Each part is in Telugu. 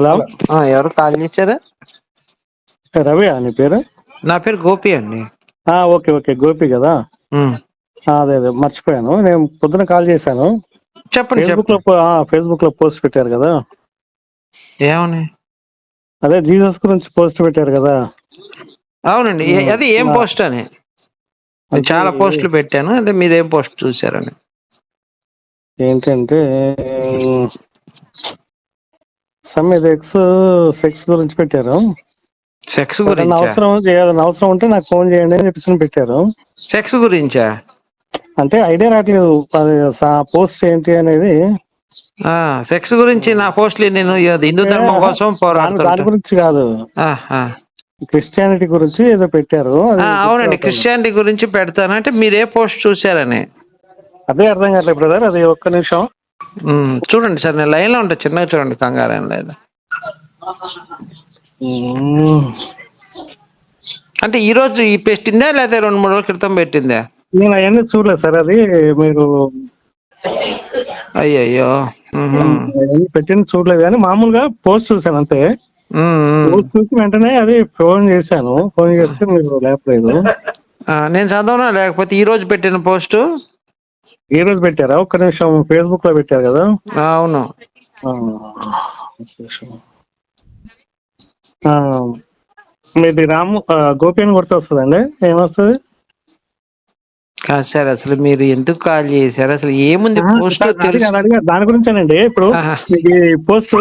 హలో? ఎవరు కాల్ చేశారు? రవి నీ పేరు? నా పేరు గోపి అండి. ఓకే ఓకే గోపి కదా? అదే అదే మర్చిపోయాను. నేను పొద్దున కాల్ చేశాను. చెప్పండి ఫేస్బుక్లో ఫేస్బుక్లో పోస్ట్ పెట్టారు కదా? ఏమని? అదే జీసస్ గురించి పోస్ట్ పెట్టారు కదా? అవునండి అది ఏం. పోస్ట్ అని? చాలా పోస్టులు పెట్టాను అదే మీరు ఏం పోస్ట్ చూసారని ఏంటంటే సమ్ ఇది ఎక్స్ సెక్స్ గురించి పెట్టారు. సెక్స్ గురించా? అవసరం ఏదైనా అవసరం ఉంటే నాకు ఫోన్ చేయండి అని చెప్పేసి పెట్టారు. సెక్స్ గురించా? అంటే ఐడియా రావట్లేదు. అది పోస్ట్ ఏంటి అనేది. సెక్స్ గురించి నా పోస్టులు నేను హిందూ ధర్మం కోసం దాని దాని గురించి కాదు. క్రిస్టియానిటీ గురించి ఏదో పెట్టారు. అవునండి. క్రిస్టియానిటీ గురించి పెడతాను. అంటే మీరు ఏ పోస్ట్ చూసారని అదే అర్థం కావట్లేదు బ్రదర్ అది ఒక్క నిమిషం. చూడండి సార్ నేను లైన్లో ఉంటా చిన్నగా చూడండి కంగారు ఏం లేదు. అంటే ఈ రోజు ఈ పెట్టిందా లేదా రెండు మూడు రోజుల క్రితం పెట్టిందా? నేను అవన్నీ చూడలేదు సార్ అది మీరు అయ్యయ్యో. పెట్టింది చూడలేదు కానీ మామూలుగా పోస్ట్ చూసాను అంతే. పోస్ట్ చూసి వెంటనే అది ఫోన్ చేశాను. ఫోన్ చేస్తే మీరు లేపలేదు నేను చదవనా లేకపోతే ఈ రోజు పెట్టిన పోస్ట్? ఈ రోజు పెట్టారా? ఒక్క నిమిషం ఫేస్బుక్లో పెట్టారు కదా? అవును. మీది రాము గోపి అని కొడితే వస్తుందండి ఏమొస్తుంది? కాదు సార్ అసలు మీరు ఎందుకు కాల్ చేశారు? అసలు ఏముంది పోస్ట్. దాని గురించేనండి. ఇప్పుడు ఈ పోస్ట్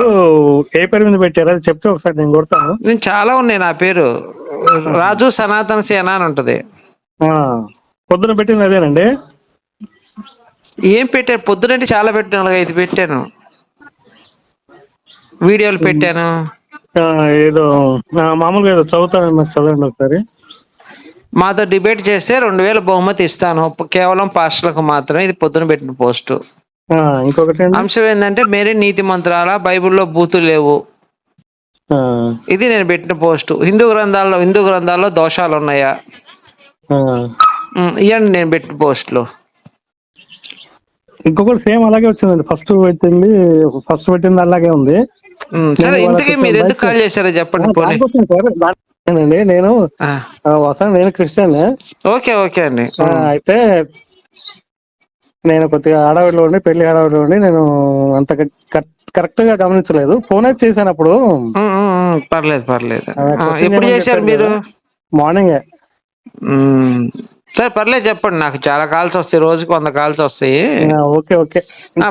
ఏ పేరు మీద పెట్టారు? అది చెప్తే ఒకసారి నేను కొడతాను. నేను చాలా ఉన్నాయి నా పేరు. రాజు సనాతన సేన అని ఉంటది. ఆ, పొద్దున పెట్టింది అదేనండి? ఏం పెట్టాను పొద్దునంటే చాలా పెట్టాను ఐదు పెట్టాను. వీడియోలు పెట్టాను. ఏదో మామూలుగా ఏదో చదువుతాను చదవండి ఒకసారి. మాతో డిబేట్ చేస్తే రెండు వేల బహుమతి ఇస్తాను. కేవలం పాస్టర్లకు మాత్రమే ఇది పొద్దున పెట్టిన పోస్ట్. ఇంకొకటి అంశం ఏంటంటే మేరీ నీతి మంత్రాల బైబిల్లో బూతులు లేవు. ఇది నేను పెట్టిన పోస్ట్. హిందూ గ్రంథాల్లో హిందూ గ్రంథాల్లో దోషాలు ఉన్నాయా ఇవ్వండి నేను పెట్టిన పోస్టులు. ఇంకొకటి సేమ్ అలాగే వచ్చిందండి. ఫస్ట్ పెట్టింది ఫస్ట్ పెట్టింది అలాగే ఉంది. సరే ఇంతకీ మీరు ఎందుకు బయట- కాల్ చేశారో చెప్పండి పోనీ. నేను వస్తాను నేను క్రిస్టియన్. ఓకే ఓకే అండి. అయితే నేను కొద్దిగా హడావిడిలో ఉండి పెళ్ళి హడావిడిలో ఉండి నేను అంత కరెక్ట్గా గమనించలేదు. ఫోన్ అయితే చేశాను అప్పుడు. పర్లేదు పర్లేదు. ఎప్పుడు చేశారు మీరు? మార్నింగ్. సరే పర్లేదు చెప్పండి. నాకు చాలా కాల్స్ వస్తాయి. రోజుకి వంద కాల్స్ వస్తాయి. Okay okay.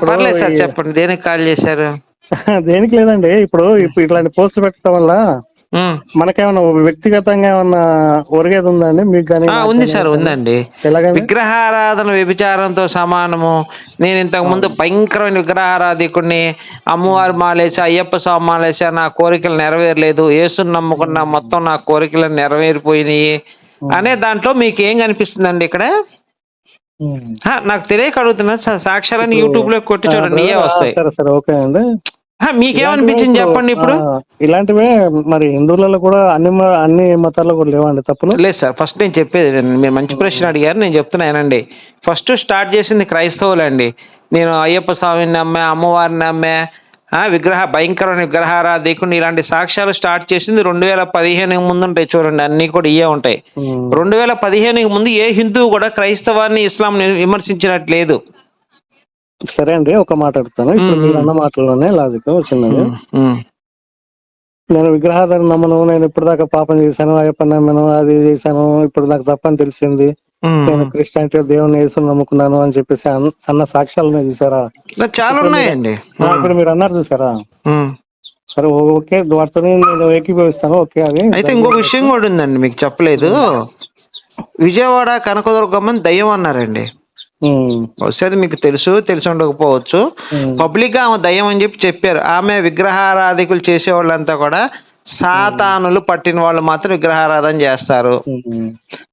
పర్లేదు సార్ చెప్పండి. దేనికి కాల్ చేశారు? దేనికి లేదండి. ఇప్పుడు ఇప్పుడు ఇట్లాంటి పోస్ట్ పెట్టడం వల్ల మనకేమన్నా వ్యక్తిగతంగా ఏమన్నా ఒరిగేది ఉందండి మీకు కానీ ఉంది సార్? ఉందండి. విగ్రహారాధన వ్యభిచారంతో సమానము. నేను ఇంతకు ముందు భయంకరమైన విగ్రహారాధికుడిని అమ్మవారి మాలేసి అయ్యప్ప స్వామి మాలేసా నా కోరికలు నెరవేరలేదు. యేసుని నమ్ముకున్న మొత్తం నా కోరికలు నెరవేరిపోయినాయి. అనే దాంట్లో మీకు ఏం కనిపిస్తుందండి ఇక్కడ? నాకు తెలియక అడుగుతున్నా. సా- సాక్ష్యాలని ఇప్పుడు- యూట్యూబ్లో కొట్టి చూడండి ఏ వస్తాయి. సరే సరే ఓకే అండి. మీకేమనిపించింది చెప్పండి ఇప్పుడు? ఇలాంటివే మరి హిందువులలో కూడా అన్ని అన్ని మతాల్లో కూడా లేవండి తప్పులు? లేదు సార్ ఫస్ట్ నేను చెప్పేది. మీరు మంచి ప్రశ్న అడిగారు నేను చెప్తున్నానండి ఫస్ట్ స్టార్ట్ చేసింది క్రైస్తవులండి. నేను అయ్యప్ప స్వామిని నమ్మే అమ్మవారిని నమ్మే విగ్రహ భయంకరమైన విగ్రహారాధికుని ఇలాంటి సాక్ష్యాలు స్టార్ట్ చేసింది రెండు వేల పదిహేను ముందు ఉంటాయి చూడండి అన్ని కూడా ఇయే ఉంటాయి. రెండు వేల పదిహేనుకి ముందు ఏ హిందువు కూడా క్రైస్తవాన్ని ఇస్లాం విమర్శించినట్లేదు. సరే అండి ఒక మాట అడుగుతాను. ఇప్పుడు మీరు. అన్న మాటల్లోనే లాజిక్ వచ్చిందండి. నేను విగ్రహాధారణ నమ్మను నేను ఇప్పుడు దాకా పాపం చేశాను అయ్యప్ప నమ్మను అది చేశాను ఇప్పుడు నాకు తప్పని తెలిసింది. నేను. క్రిస్టియానిటీ దేవుని యేసు నమ్ముకున్నాను అని చెప్పేసి అన్న- అన్న సాక్ష్యాలు ఉన్నాయి చూసారా? నాకు చాలా ఉన్నాయండి. ఇప్పుడు మీరు అన్నారు చూసారా? ఉమ్. సరే ఓకే నేను ఏకీభవిస్తాను. ఓకే అది అయితే ఇంకో విషయం కూడా ఉందండి మీకు చెప్పలేదు. విజయవాడ కనకదుర్గమ్మని దయ్యం అన్నారండి. ఉమ్, బహుశా అది మీకు తెలుసు తెలిసి ఉండకపోవచ్చు. ఉమ్, పబ్లిక్గా ఆమె దయ్యం అని చెప్పి చెప్పారు. ఆమె విగ్రహారాధికులు చేసే వాళ్ళంతా కూడా సాతానులు పట్టిన వాళ్ళు మాత్రం విగ్రహారాధన చేస్తారు.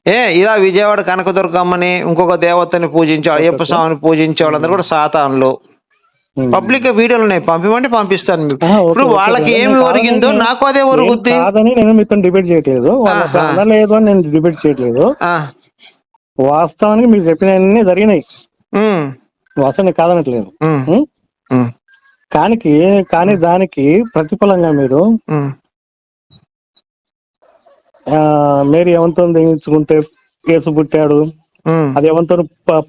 ఏ ఇలా విజయవాడ కనకదుర్గమ్మని ఇంకొక దేవతని పూజించే అయ్యప్ప స్వామిని పూజించే వాళ్ళందరూ కూడా సాతానులు. పబ్లిక్గా వీడియోలు ఉన్నాయి పంపిమంటే పంపిస్తాను మీకు. ఇప్పుడు. వాళ్ళకి ఏమి ఒరిగిందో నాకు అదే ఒరుగుద్ది. కాదని నేను మీతో డిబేట్ చేయట్లేదు. అనలేదు అని నేను డిబేట్ చేయట్లేదు. వాస్తవానికి మీరు చెప్పినవన్నీ జరిగినాయి. ఉమ్, వాస్తవం నేను కాదనట్లేదు. కానికి కానీ దానికి ప్రతిఫలంగా మీరు మేరీ ఎవంతో తెగించుకుంటే కేసు పుట్టాడు. అది ఎవంతో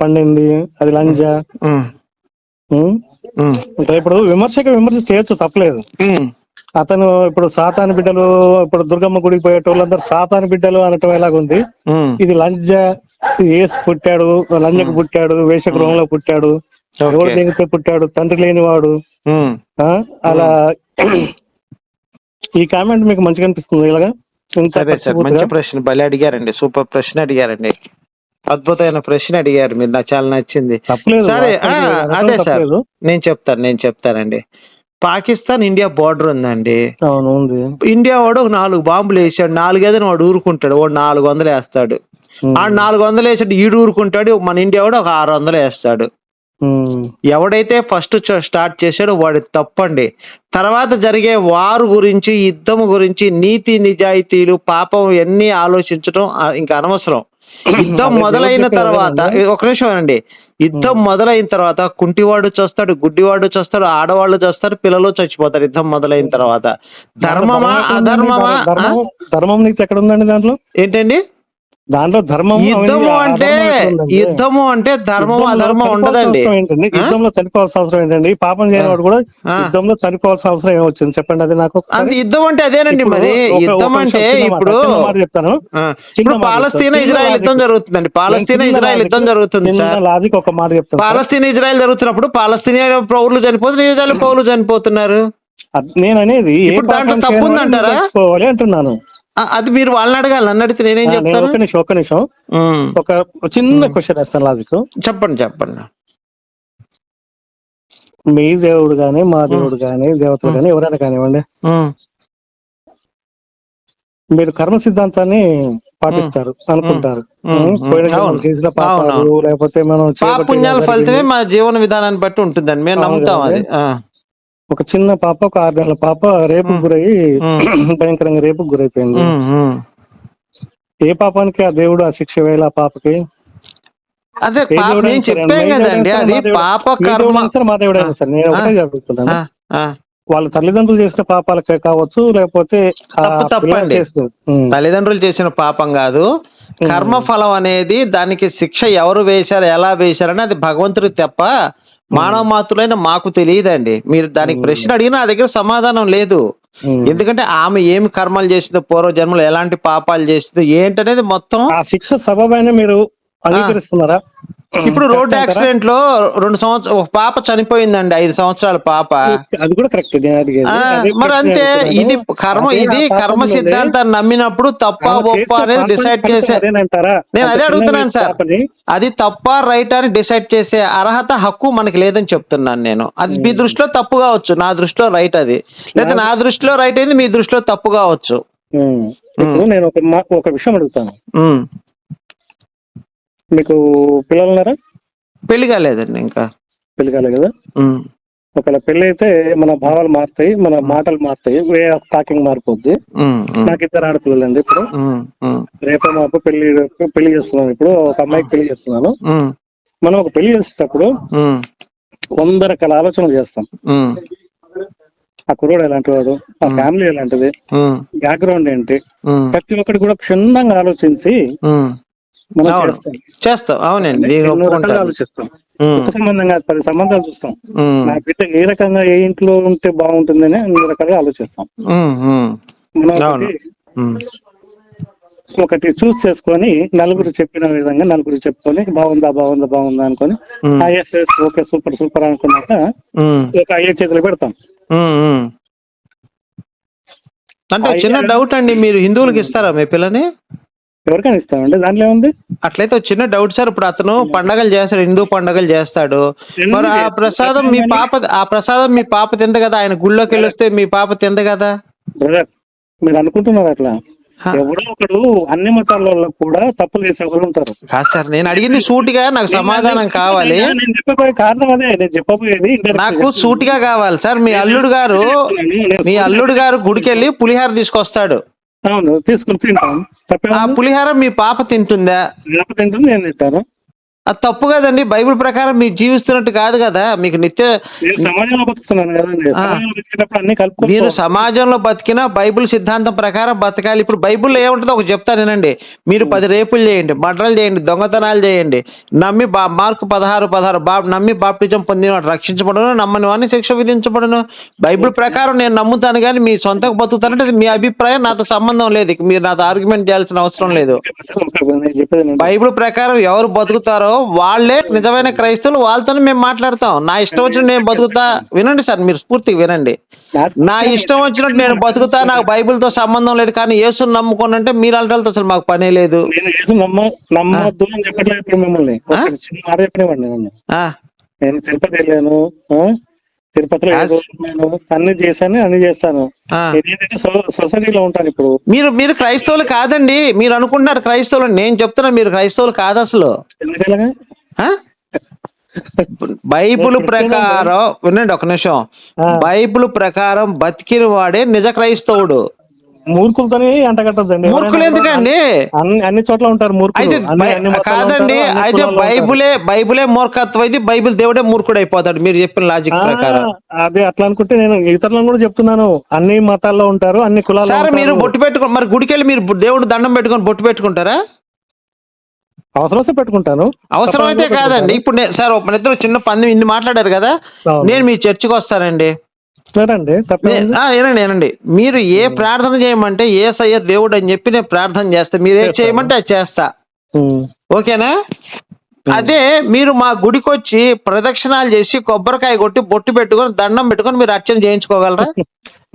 పండింది. అది లంజ. ఇంకా ఇప్పుడు విమర్శకు విమర్శ చేయొచ్చు తప్పలేదు. అతను ఇప్పుడు సాతాను బిడ్డలు ఇప్పుడు దుర్గమ్మ గుడికి పోయేటోళ్ళందరూ సాతాను బిడ్డలు అనటం ఎలాగుంది. ఇది లంజ ఏసు పుట్టాడు లంజకు పుట్టాడు వేషగృహంలో పుట్టాడు. ఎవరు దేనితో పుట్టాడు? తండ్రి లేనివాడు. అలా ఈ కామెంట్ మీకు మంచిగా అనిపిస్తుంది ఇలాగా? సరే సార్? మంచి ప్రశ్న భలే అడిగారండి సూపర్ ప్రశ్న అడిగారండి అద్భుతమైన ప్రశ్న అడిగారు మీరు నాకు చాలా నచ్చింది సరే అదే సార్. నేను చెప్తాను నేను చెప్తానండి పాకిస్తాన్ ఇండియా బోర్డర్ ఉందండి ఇండియా వాడు ఒక నాలుగు బాంబులు వేసాడు నాలుగైదు వాడు ఊరుకుంటాడు వాడు నాలుగు వందలు వేస్తాడు. ఆ నాలుగు వందలు వేసాడు ఈడు ఊరుకుంటాడు మన ఇండియా వాడు ఒక ఆరు వందలు వేస్తాడు. ఎవడైతే ఫస్ట్ స్టార్ట్ చేశాడో వాడి తప్పండి. తర్వాత జరిగే వారు గురించి యుద్ధం గురించి నీతి నిజాయితీలు పాపం ఎన్ని ఆలోచించడం ఇంకా అనవసరం. యుద్ధం మొదలైన తర్వాత ఒక నిమిషం అండి యుద్ధం మొదలైన తర్వాత కుంటివాడు చేస్తాడు గుడ్డివాడు చేస్తాడు ఆడవాళ్ళు చేస్తారు పిల్లలు చచ్చిపోతారు యుద్ధం మొదలైన తర్వాత. ధర్మమా ధర్మం అధర్మమా? ధర్మం ఎక్కడ ఉందండి దాంట్లో? ఏంటండి? దాంట్లో ధర్మం యుద్ధము అంటే యుద్ధము అంటే ధర్మం అధర్మం ఉండదండి ఏంటండి? యుద్ధంలో చనిపోవాల్సిన అవసరం ఏంటండి పాపం చేయని వాడు కూడా. యుద్ధంలో చనిపోవాల్సిన అవసరం ఏమొచ్చింది చెప్పండి అది నాకు యుద్ధం అంటే అదేనండి మరి యుద్ధం అంటే ఇప్పుడు చెప్తాను ఇప్పుడు పాలస్తీనా. ఇజ్రాయెల్ యుద్ధం. జరుగుతుందండి పాలస్తీనా ఇజ్రాయెల్ యుద్ధం జరుగుతుంది సార్ లాజిక్ ఒక మాట చెప్తాను. పాలస్తీనా ఇజ్రాయెల్ జరుగుతున్నప్పుడు పాలస్తీనా పౌరులు చనిపోతున్నారు ఇజ్రాయెల్ పౌరులు చనిపోతున్నారు నేను అనేది ఇప్పుడు దాంట్లో పాపం తప్పు ఉందంటారా? అంటున్నాను అది మీరు వాళ్ళని అడగాలి. నన్ను అడిగితే నేనేం చెప్తాను? ఒక నిమిషం ఒక నిమిషం. ఒక చిన్న క్వశ్చన్ వేస్తాను లాజిక్ చెప్పండి చెప్పండి. మీ దేవుడు గాని మా దేవుడు గాని దేవతలు గాని ఎవరైనా కానివ్వండి. మీరు కర్మ సిద్ధాంతాన్ని పాటిస్తారు అనుకుంటారు. చేసిన పాపాలు. లేకపోతే మనం ఇలా ఫలితమే. మా జీవన విధానాన్ని బట్టి ఉంటుందండి. మేము నమ్ముతాం అది. ఒక చిన్న పాప ఒక ఆరు నెలల పాప రేపు. గురయ్యి. భయంకరంగా రేపు గురైపోయింది. ఏ పాపానికి ఆ దేవుడు ఆ శిక్ష వేయాలి ఆ పాపకి అదే నేను చెప్పాను కదండి అది దేవుడు- పాప కర్మ మా దేవుడైనా సరే నేను ఒకటే. చెప్తున్నాను. వాళ్ళ తల్లిదండ్రులు చేసిన పాపాలకే కావచ్చు లేకపోతే తప్పండి. తల్లిదండ్రులు చేసిన పాపం కాదు కర్మ ఫలం అనేది దానికి శిక్ష ఎవరు వేశారు ఎలా వేశారని అది భగవంతుడికి తప్ప మానవ మాతృలైన మాకు తెలియదండి. మీరు దానికి ప్రశ్న అడిగినా నా దగ్గర సమాధానం లేదు. ఎందుకంటే ఆమె ఏమి కర్మలు చేసిందో పూర్వ జన్మలో ఎలాంటి పాపాలు చేసిందో ఏంటనేది మొత్తం ఆ శిక్ష సబబైన మీరు అంగీకరిస్తున్నారా? ఇప్పుడు రోడ్? యాక్సిడెంట్లో రెండు సంవత్సరం ఒక పాప చనిపోయిందండి ఐదు సంవత్సరాల పాప. అది కూడా కరెక్ట్. మరి అంతే. ఇది కర్మ ఇది కర్మ సిద్ధాంతాన్ని నమ్మినప్పుడు తప్ప చేసిన అనేది డిసైడ్ చేసే? నేను అదే అడుగుతున్నాను సార్. అది తప్ప రైట్ అని డిసైడ్ చేసే అర్హత హక్కు మనకి లేదని చెప్తున్నాను నేను. అది మీ దృష్టిలో తప్పు కావచ్చు. నా దృష్టిలో రైట్ అది. లేదా నా దృష్టిలో రైట్ అయింది మీ దృష్టిలో తప్పు కావచ్చు. నేను ఒక విషయం అడుగుతాను. మీకు పిల్లలు ఉన్నారా పెళ్ళి కాలేదండి ఇంకా పెళ్ళి కాలే కదా. ఒకవేళ పెళ్ళి అయితే మన భావాలు మారుతాయి మన మాటలు మారుతాయి వే ఆఫ్ టాకింగ్ మారిపోద్ది. నాకు ఇద్దరు ఆడపిల్లలండి ఇప్పుడు ఉమ్. ఉమ్. రేపు మాపు పెళ్ళి పెళ్ళి చేస్తున్నాను ఇప్పుడు ఒక అమ్మాయికి పెళ్ళి చేస్తున్నాను. మనం ఒక పెళ్ళి చేసేటప్పుడు. వంద రకాల ఆలోచనలు చేస్తాం. ఆ కుర్రోడు ఎలాంటి వాడు ఆ ఫ్యామిలీ ఎలాంటిది. బ్యాక్గ్రౌండ్ ఏంటి. ప్రతి ఒక్కటి కూడా క్షుణ్ణంగా ఆలోచించి. చేస్తాం. అవునండి. ఆలోచిస్తాం సంబంధం కాదు పది సంబంధాలు చూస్తాం. నా బిడ్డ ఏ రకంగా ఏ ఇంట్లో ఉంటే బాగుంటుందని అన్ని రకాలుగా ఆలోచిస్తాం. మనం. ఒకటి చూస్ చేసుకొని నలుగురు చెప్పిన విధంగా నలుగురు చెప్పుకొని బాగుందా బాగుందా బాగుందా అనుకొని ఉమ్. Yes yes okay super super అనుకున్నాక. ఒక అయ్యే చేతులు పెడతాం. అంటే చిన్న డౌట్ అండి మీరు హిందువులకు ఇస్తారా మీ పిల్లని? ఎవరికైనా ఇస్తామండి? దాంట్లో ఏముంది? అట్లయితే చిన్న డౌట్ సార్ ఇప్పుడు అతను పండగలు చేస్తాడు హిందూ పండగలు చేస్తాడు. మరి ఆ ప్రసాదం మీ పాప ఆ ప్రసాదం మీ పాప తింద కదా ఆయన గుళ్ళోకి వెళ్ళి వస్తే మీ పాప తింద కదా? బ్రదర్ మీరు అనుకుంటున్నారు అట్లా? హ. ఎవరో ఒకడు అన్ని మతాలలో కూడా తప్పులు చేసే వాళ్ళు ఉంటారు. కాదు సార్ నేను అడిగింది సూటిగా నాకు సమాధానం కావాలి. నేను చెప్పబోయే కారణం అదే నేను చెప్పబోయేది నాకు. సూటిగా కావాలి సార్ మీ అల్లుడు గారు మీ అల్లుడు గారు గుడికి వెళ్ళి పులిహార తీసుకొస్తాడు. అవును తీసుకుని తింటాం పులిహార మీ పాప తింటుందా? తింటుంది నేను తింటాను. అది తప్పు కదండి బైబిల్ ప్రకారం మీరు జీవిస్తున్నట్టు కాదు కదా మీకు నిత్య మీరు సమాజంలో బతికినా బైబిల్ సిద్ధాంతం ప్రకారం బతకాలి ఇప్పుడు బైబిల్లో ఏముంటుందో ఒక చెప్తాను వినండి మీరు పది రేపులు చేయండి మర్డర్లు చేయండి దొంగతనాలు చేయండి నమ్మి బా మార్కు పదహారు పదహారు బా నమ్మి బాప్టిజం పొందినవాడు రక్షించబడును నమ్మని వాడిని శిక్ష విధించబడును బైబిల్ ప్రకారం నేను నమ్ముతాను కానీ మీ సొంతకు బతుకుతానంటే అది మీ అభిప్రాయం నాతో సంబంధం లేదు మీరు నాతో ఆర్గ్యుమెంట్ చేయాల్సిన అవసరం లేదు బైబిల్ ప్రకారం ఎవరు బతుకుతారో వాళ్ళే నిజమైన క్రైస్తవులు వాళ్ళతోనే మేము మాట్లాడతాం. నా ఇష్టం వచ్చినట్టు నేను బతుకుతా. వినండి సార్ మీరు స్ఫూర్తిగా వినండి. నా ఇష్టం వచ్చినట్టు నేను బతుకుతా నాకు బైబిల్తో సంబంధం లేదు కానీ యేసుని నమ్ముకోనంటే మీరు వాళ్ళతో అసలు మాకు పనే లేదు. నేను తిరుపతి వెళ్ళాను? తిరుపతిలో అన్ని చేశాను అన్ని చేస్తాను. సొసైటీలో ఉంటాను ఇప్పుడు. మీరు మీరు క్రైస్తవులు కాదండి. మీరు అనుకుంటున్నారు క్రైస్తవులు. నేను చెప్తున్నా మీరు క్రైస్తవులు కాదు అసలు? బైబిల్ ప్రకారం వినండి ఒక నిమిషం. బైబిల్ ప్రకారం బతికిన వాడే నిజ క్రైస్తవుడు. మూర్ఖులతోనే అంటగట్టద్దండి మూర్ఖులు ఎందుకండి? అన్ని అన్ని చోట్ల ఉంటారు మూర్ఖులు. కాదండి అయితే. బైబులే బైబులే మూర్ఖత్వం అయితే బైబిల్ దేవుడే మూర్ఖుడు అయిపోతాడు మీరు చెప్పిన లాజిక్ ప్రకారం. అదే అట్లా అనుకుంటే నేను ఇతరులను కూడా చెప్తున్నాను. అన్ని మతాల్లో ఉంటారు అన్ని కులాల్లో సార్ మీరు. బొట్టు పెట్టుకో మరి గుడికి వెళ్ళి మీరు దేవుడు దండం పెట్టుకొని బొట్టు పెట్టుకుంటారా? అవసరం వస్తే పెట్టుకుంటాను. అవసరం అయితే కాదండి. ఇప్పుడు సార్ మన ఇద్దరు చిన్న పంది ఇన్ని మాట్లాడారు కదా. నేను మీ చర్చికి వస్తానండి. ఏనండి ఏనండి మీరు ఏ ప్రార్థన చేయమంటే ఏ సయ్య దేవుడు అని చెప్పి నేను ప్రార్థన చేస్తా. మీరు ఏం చేయమంటే అది చేస్తా. ఓకేనా? అదే మీరు మా గుడికి వచ్చి ప్రదక్షిణాలు చేసి కొబ్బరికాయ కొట్టి బొట్టు పెట్టుకొని దండం పెట్టుకొని మీరు అర్చన చేయించుకోగలరా?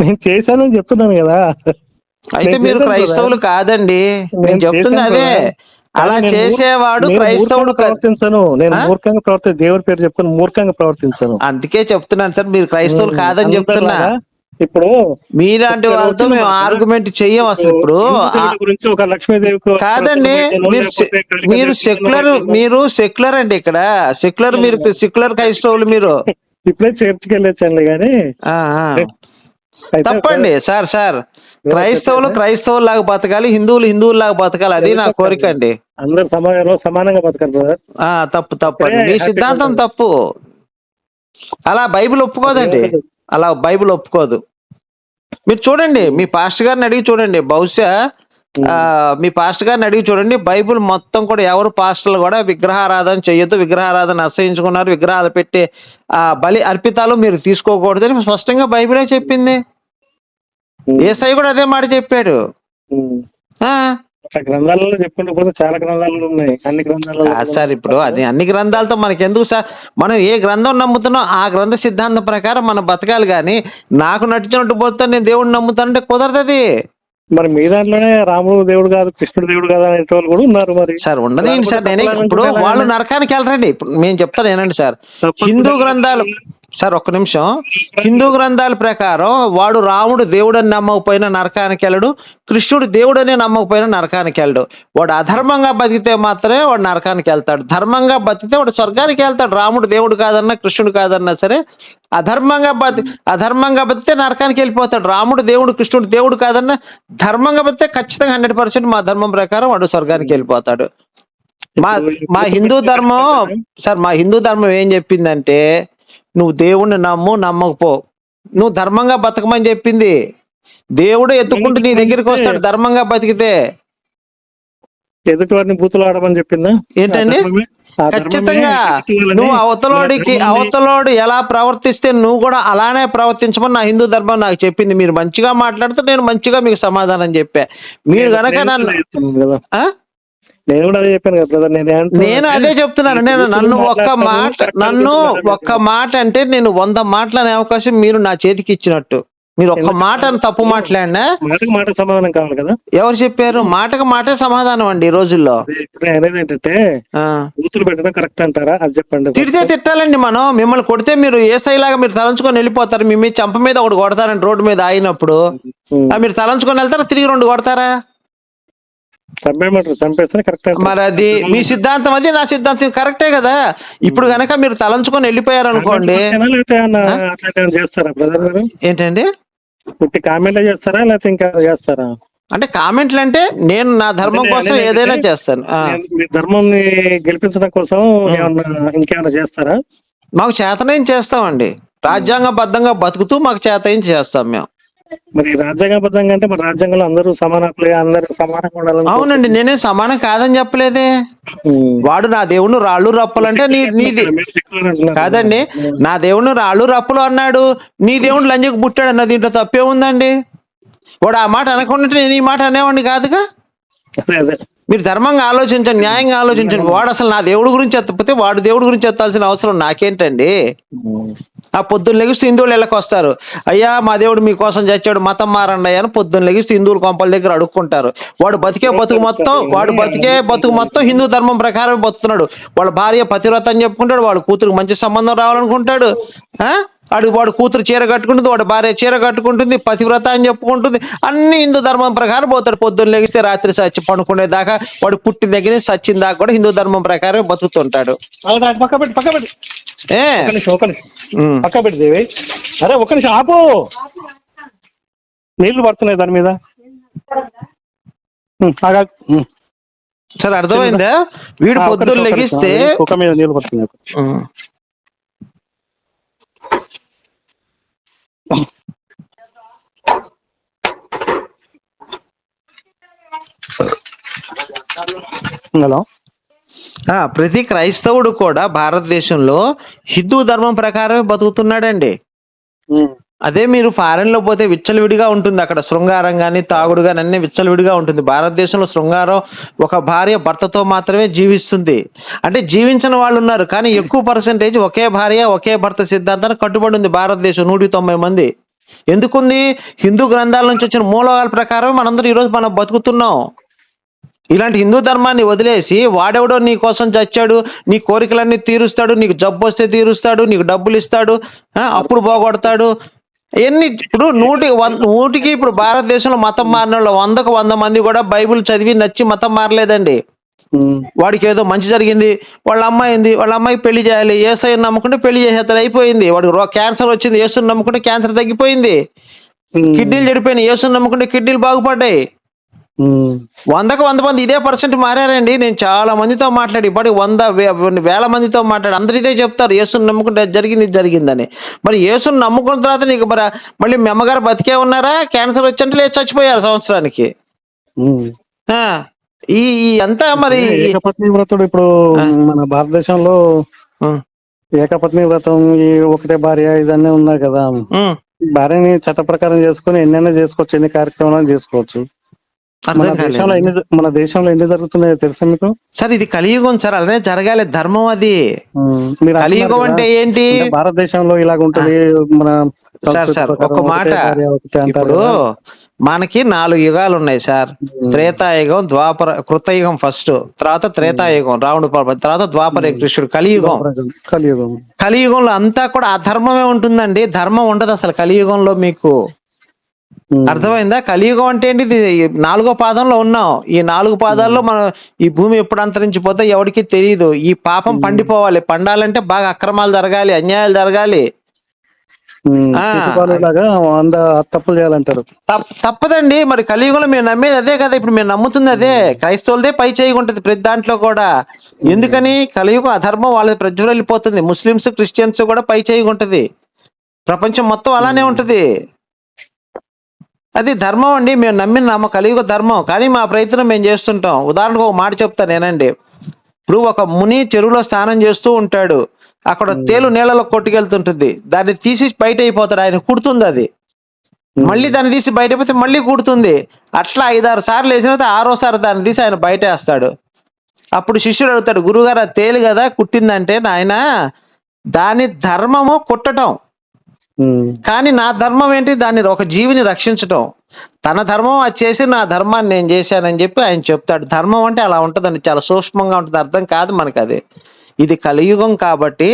నేను చేశాను చెప్తున్నాను కదా. అయితే మీరు క్రైస్తవులు కాదండి. నేను చెప్తుంది అదే. అలా చేసేవాడు క్రైస్తవుడు ప్రవర్తించను. నేను? మూర్ఖంగా ప్రవర్తి దేవుడి పేరు చెప్పుకొని మూర్ఖంగా ప్రవర్తించను. అందుకే చెప్తున్నాను సార్ మీరు క్రైస్తవులు కాదని చెప్తున్నా. ఇప్పుడు మీలాంటి వాళ్ళతో మేము ఆర్గ్యుమెంట్ చెయ్యం అసలు ఇప్పుడు గురించి ఒక లక్ష్మీదేవికి కాదండి మీరు మీరు సెక్యులర్ మీరు సెక్యులర్ అండి ఇక్కడ. సెక్యులర్ మీరు సెక్యులర్ క్రైస్తవులు మీరు. ఇప్పుడే చర్చికి వెళ్ళొచ్చండి కానీ తప్పండి సార్ సార్. క్రైస్తవులు క్రైస్తవులు లాగా బతకాలి హిందువులు హిందువులు లాగా బతకాలి అది నా కోరిక అండి. అందరు సమాజంలో సమానంగా బతకాలి బ్రదర్ ఆ తప్పు తప్పండి. మీ happy సిద్ధాంతం. తప్పు. అలా బైబిల్ ఒప్పుకోదండి. అలా బైబిల్ ఒప్పుకోదు. మీరు చూడండి మీ పాస్టర్ గారిని అడిగి చూడండి. బహుశా ఆ, మీ పాస్టర్ గారిని అడిగి చూడండి. బైబిల్ మొత్తం కూడా ఎవరు పాస్టర్లు కూడా విగ్రహారాధన చేయొద్దు. విగ్రహారాధన అసహించుకున్నారు విగ్రహాలు పెట్టి ఆ బలి అర్పితాలు మీరు తీసుకోకూడదు అని స్పష్టంగా బైబిలే చెప్పింది. ఏసై కూడా అదే మాట చెప్పాడు. గ్రంథాలలో చెప్పుకుంటూ పోతే చాలా గ్రంథాలు ఉన్నాయి. అన్ని సార్ ఇప్పుడు అది అన్ని గ్రంథాలతో మనకి ఎందుకు సార్? మనం ఏ గ్రంథం నమ్ముతున్నాం ఆ గ్రంథ సిద్ధాంతం ప్రకారం మనం బతకాలి కానీ నాకు నచ్చినట్టు పోతాను నేను దేవుడిని నమ్ముతానంటే కుదరదు అది మరి మీ దాంట్లోనే రాముడు దేవుడు కాదు కృష్ణుడు దేవుడు కాదు అనే వాళ్ళు కూడా ఉన్నారు మరి. సార్ ఉండలేండి సార్ నేనే ఇప్పుడు వాళ్ళు నరకానికి వెళ్ళరండి. ఇప్పుడు నేను చెప్తాను ఏనండి సార్. హిందూ గ్రంథాలు సార్ ఒక్క నిమిషం. హిందూ గ్రంథాల ప్రకారం వాడు రాముడు దేవుడని నమ్మకపోయినా నరకానికి వెళ్ళడు కృష్ణుడు దేవుడని నమ్మకపోయినా నరకానికి వెళ్ళడు. వాడు అధర్మంగా బతికితే మాత్రమే వాడు నరకానికి వెళ్తాడు. ధర్మంగా బతికితే వాడు స్వర్గానికి వెళ్తాడు. రాముడు దేవుడు కాదన్నా కృష్ణుడు కాదన్నా సరే అధర్మంగా బతి అధర్మంగా బతికితే నరకానికి వెళ్ళిపోతాడు. రాముడు దేవుడు కృష్ణుడు దేవుడు కాదన్నా ధర్మంగా బతికితే ఖచ్చితంగా హండ్రెడ్ పర్సెంట్ మా ధర్మం ప్రకారం వాడు స్వర్గానికి వెళ్ళిపోతాడు. మా మా హిందూ ధర్మం సార్ మా హిందూ ధర్మం ఏం చెప్పిందంటే నువ్వు దేవుణ్ణి నమ్ము నమ్మకపో. నువ్వు ధర్మంగా బతకమని చెప్పింది. దేవుడు ఎత్తుకుంటూ నీ దగ్గరికి వస్తాడు ధర్మంగా బతికితే. ఎదుటి వారిని బూతులు ఆడమని చెప్పిందా ఏంటండి ఖచ్చితంగా నువ్వు అవతలోడికి అవతలోడు ఎలా ప్రవర్తిస్తే నువ్వు కూడా అలానే ప్రవర్తించమని నా హిందూ ధర్మం నాకు చెప్పింది. మీరు మంచిగా మాట్లాడితే నేను మంచిగా మీకు సమాధానం చెప్పా. మీరు గనక నేను నన్ను కూడా చెప్తున్నాను కదా. ఆ? నేను కూడా అదే చెప్పాను కదా బ్రదర్ నేను నేను అదే చెప్తున్నాను. నేను నన్ను ఒక్క మాట నన్ను. ఒక్క మాట అంటే నేను వంద మాటలనే అవకాశం మీరు నా చేతికి ఇచ్చినట్టు. మీరు ఒక్క మాట అని తప్పు మాట్లాడినా మాటకి మాట సమాధానం కావాలి కదా. ఎవరు చెప్పారు? మాటకు మాటే సమాధానం అండి ఈ రోజుల్లో. ఏంటంటే ఆ. బూతులు పెట్టడం కరెక్ట్ అంటారా? అది చెప్పండి తిడితే తిట్టాలండి మనం. మిమ్మల్ని కొడితే మీరు ఏ లాగా మీరు తలంచుకొని వెళ్ళిపోతారు. మీ చంప మీద ఒకటి కొడతారండి రోడ్డు మీద ఆగినప్పుడు. మీరు తలంచుకొని వెళ్తారా? తిరిగి రెండు కొడతారా? చంపేయమంటారు చంపేస్తే కరెక్ట్ మరి అది మీ సిద్ధాంతం అది నా సిద్ధాంతం కరెక్టే కదా? ఇప్పుడు గనక మీరు తలంచుకొని వెళ్ళిపోయారు అనుకోండి చేస్తారా బ్రదర్ గారు? ఏంటండి? పుట్టి కామెంట్ చేస్తారా లేకపోతే ఇంకా చేస్తారా? అంటే కామెంట్లు అంటే నేను నా ధర్మం కోసం ఏదైనా చేస్తాను. మీ ధర్మం గెలిపించడం కోసం ఏమన్నా ఇంకేమన్నా చేస్తారా? మాకు చేతనేం చేస్తామండి. రాజ్యాంగబద్ధంగా బతుకుతూ మాకు చేతనేం చేస్తాం మేము. మరి రాజ్యాంగబద్ధంగా అంటే మరి రాజ్యాంగంలో అందరూ సమాన అందరూ సమానంగా ఉండాలని అవునండి నేనే సమానం కాదని చెప్పలేదే. వాడు నా దేవుడు రాళ్ళు రప్పలంటే నీ నీది. కాదండి నా దేవుడు రాళ్ళు రప్పులు అన్నాడు. నీ దేవుడు లంజకు పుట్టాడు అన్న దీంట్లో తప్పే ఉందండి. వాడు ఆ మాట అనకుండా నేను ఈ మాట అనేవాడిని కాదుగా? మీరు ధర్మంగా ఆలోచించండి న్యాయంగా ఆలోచించండి. వాడు అసలు నా దేవుడి గురించి ఎత్తకపోతే వాడు దేవుడి గురించి ఎత్తాల్సిన అవసరం నాకేంటండి? ఆ పొద్దున్న లెగిస్తే హిందువులు ఇళ్ళకి వస్తారు. అయ్యా మా దేవుడు మీకోసం చచ్చాడు మతం మారండి అని పొద్దున్న లెగిస్తే హిందువుల కొంపల దగ్గర అడుక్కుంటారు. వాడు బతికే బతుకు మొత్తం వాడు బతికే బతుకు మొత్తం హిందూ ధర్మం ప్రకారం బతుకుతున్నాడు. వాళ్ళ భార్య పతివ్రత అని చెప్పుకుంటాడు వాడు కూతురు మంచి సంబంధం రావాలనుకుంటాడు. ఆ? వాడు వాడు కూతురు చీర కట్టుకుంటుంది వాడు భార్య చీర కట్టుకుంటుంది పతివ్రత అని చెప్పుకుంటుంది. అన్ని హిందూ ధర్మం ప్రకారం పోతాడు. పొద్దున్న లెగిస్తే రాత్రి సచ్చి పడుకునే దాకా వాడు పుట్టిన దగ్గర సచ్చిన దాకా కూడా హిందూ ధర్మం ప్రకారం బతుకుతుంటాడు. ఒక ఒక అరే ఒక నిమిషం ఆపు. నీళ్ళు పడుతున్నాయి దాని మీద. సరే అర్థమైందా? వీడు పొద్దున్న లెగిస్తే. కుక్క మీద నీళ్ళు పడుతున్నాయి. హలో ఆ, ప్రతి క్రైస్తవుడు కూడా భారతదేశంలో హిందూ ధర్మం ప్రకారమే బతుకుతున్నాడండి. అదే మీరు ఫారెన్లో పోతే విచ్చలవిడిగా ఉంటుంది అక్కడ శృంగారం కానీ తాగుడు కానీ అన్ని విచ్చలవిడిగా ఉంటుంది. భారతదేశంలో శృంగారం ఒక భార్య భర్తతో మాత్రమే జీవిస్తుంది. అంటే జీవించిన వాళ్ళు ఉన్నారు కానీ ఎక్కువ పర్సెంటేజ్ ఒకే భార్య ఒకే భర్త సిద్ధాంతానికి కట్టుబడి ఉంది భారతదేశం నూట తొంభై మంది. ఎందుకుంది? హిందూ గ్రంథాల నుంచి వచ్చిన మూలకాల ప్రకారం మనందరూ ఈరోజు మనం బతుకుతున్నాం. ఇలాంటి హిందూ ధర్మాన్ని వదిలేసి వాడెవడో నీ కోసం చచ్చాడు నీ కోరికలన్నీ తీరుస్తాడు నీకు జబ్బు వస్తే తీరుస్తాడు నీకు డబ్బులు ఇస్తాడు అప్పుడు పోగొడతాడు ఎన్ని ఇప్పుడు నూటి నూటికి ఇప్పుడు భారతదేశంలో మతం మారిన వాళ్ళు వందకు వంద మంది కూడా బైబిల్ చదివి నచ్చి మతం మారలేదండి. వాడికి ఏదో మంచి జరిగింది వాళ్ళ అమ్మాయి ఉంది వాళ్ళ అమ్మాయికి పెళ్ళి చేయాలి ఏసఐ నమ్ముకుంటే పెళ్ళి చేసేస్తారు అయిపోయింది వాడికి రో- క్యాన్సర్ వచ్చింది యేసుని నమ్ముకుంటే క్యాన్సర్ తగ్గిపోయింది. కిడ్నీలు చెడిపోయినాయి యేసుని నమ్ముకుంటే కిడ్నీలు బాగుపడ్డాయి. వందకు వంద మంది ఇదే పర్సెంట్ మారారండి. నేను చాలా మందితో మాట్లాడి ఇప్పటికి వంద వేల మందితో మాట్లాడి అందరు ఇదే చెప్తారు యేసుని నమ్ముకుంటే జరిగింది జరిగిందని. మరి యేసుని నమ్ముకున్న తర్వాత నీకు మరి మళ్ళీ మీ అమ్మగారు బతికే ఉన్నారా? క్యాన్సర్ వచ్చంటే లేదు చచ్చిపోయారు సంవత్సరానికి. ఈ అంతా మరి ఏకపత్ని వ్రతుడు ఇప్పుడు మన భారతదేశంలో ఏకపత్ని వ్రతం ఈ ఒకటే భార్య ఇదన్నీ ఉన్నాయి కదా. భార్యని చట్ట ప్రకారం చేసుకుని ఎన్నైనా చేసుకోవచ్చు ఎన్ని కార్యక్రమాలు చేసుకోవచ్చు. మన దేశంలో ఎన్ని మన దేశంలో ఎన్ని జరుగుతున్నాయో తెలుసా మీకు? సార్ ఇది కలియుగం సార్ అలానే జరగాలి ధర్మం అది. కలియుగం అంటే ఏంటి? భారతదేశంలో ఇలాగ ఉంటుంది మన సార్ సార్ ఒక మాట. ఇప్పుడు. మనకి నాలుగు యుగాలు ఉన్నాయి సార్. త్రేతాయుగం ద్వాపర కృతయుగం ఫస్ట్ తర్వాత త్రేతాయుగం రావణుడు పాపం తర్వాత ద్వాపర కృష్ణుడు కలియుగం. కలియుగం. కలియుగంలో అంతా కూడా అధర్మమే ఉంటుందండి. ధర్మం ఉండదు అసలు కలియుగంలో మీకు. అర్థమైందా? కలియుగం అంటే ఏంటి ఇది నాలుగో పాదంలో ఉన్నాం. ఈ నాలుగు పాదాల్లో మనం ఈ భూమి ఎప్పుడు అంతరించిపోతే ఎవరికి తెలియదు ఈ పాపం పండిపోవాలి. పండాలంటే బాగా అక్రమాలు జరగాలి అన్యాయాలు జరగాలి. తప్పులు చేయాలంటారు. తప్- తప్పదండి. మరి కలియుగంలో మేము నమ్మేది అదే కదా. ఇప్పుడు మేము నమ్ముతుంది అదే. క్రైస్తవులదే పై చేయి ఉంటుంది ప్రతి దాంట్లో కూడా. ఎందుకని? కలియుగం అధర్మం వాళ్ళ ప్రజ్వలిపోతుంది ముస్లిమ్స్ క్రిస్టియన్స్ కూడా పై చేయి ఉంటుంది. ప్రపంచం మొత్తం అలానే ఉంటది. అది ధర్మం అండి. మేము నమ్మిన నమ్మ కలియుగ ధర్మం. కానీ మా ప్రయత్నం మేము చేస్తుంటాం. ఉదాహరణకు ఒక మాట చెప్తాను నేనండి. ఇప్పుడు ఒక ముని చెరువులో స్నానం చేస్తూ ఉంటాడు. అక్కడ తేలు నీళ్ళలో కొట్టుకెళ్తుంటుంది. దాన్ని తీసి బయట అయిపోతాడు. ఆయన కుడుతుంది అది. మళ్ళీ దాన్ని తీసి బయట పోతే మళ్ళీ కుడుతుంది. అట్లా ఐదారు సార్లు వేసిన తర్వాత ఆరోసారి దాన్ని తీసి ఆయన బయట వేస్తాడు. అప్పుడు శిష్యుడు అడుగుతాడు గురుగారు అది తేలు కదా కుట్టిందంటే నాయన దాని ధర్మము కుట్టటం. ఉం. కానీ నా ధర్మం ఏంటి? దాన్ని ఒక జీవిని రక్షించటం. తన ధర్మం అది చేసి నా ధర్మాన్ని నేను చేశానని చెప్పి ఆయన చెప్తాడు. ధర్మం అంటే అలా ఉంటుందండి. చాలా సూక్ష్మంగా ఉంటుంది. అర్థం కాదు మనకి అది ఇది కలియుగం కాబట్టి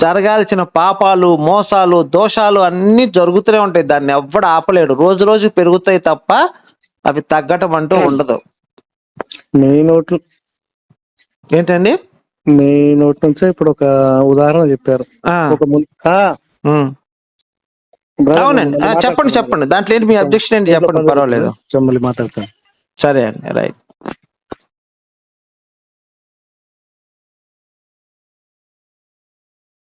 జరగాల్సిన పాపాలు మోసాలు దోషాలు అన్ని జరుగుతూనే ఉంటాయి. దాన్ని ఎవ్వడు ఆపలేడు. రోజు రోజు పెరుగుతాయి తప్ప అవి తగ్గటం అంటూ ఉండదు. మీ నోట్లు ఏంటండి? మీ నోటి నుంచే ఇప్పుడు ఒక ఉదాహరణ చెప్పారు. ఒక ముని ఆ, ఉమ్, Brother, అవునండి. చెప్పండి. చెప్పండి. దాంట్లో ఏంటి మీ అబ్జెక్షన్ ఏంటి? చెప్పండి పర్వాలేదు. మాట్లాడతాను. సరే అండి రైట్.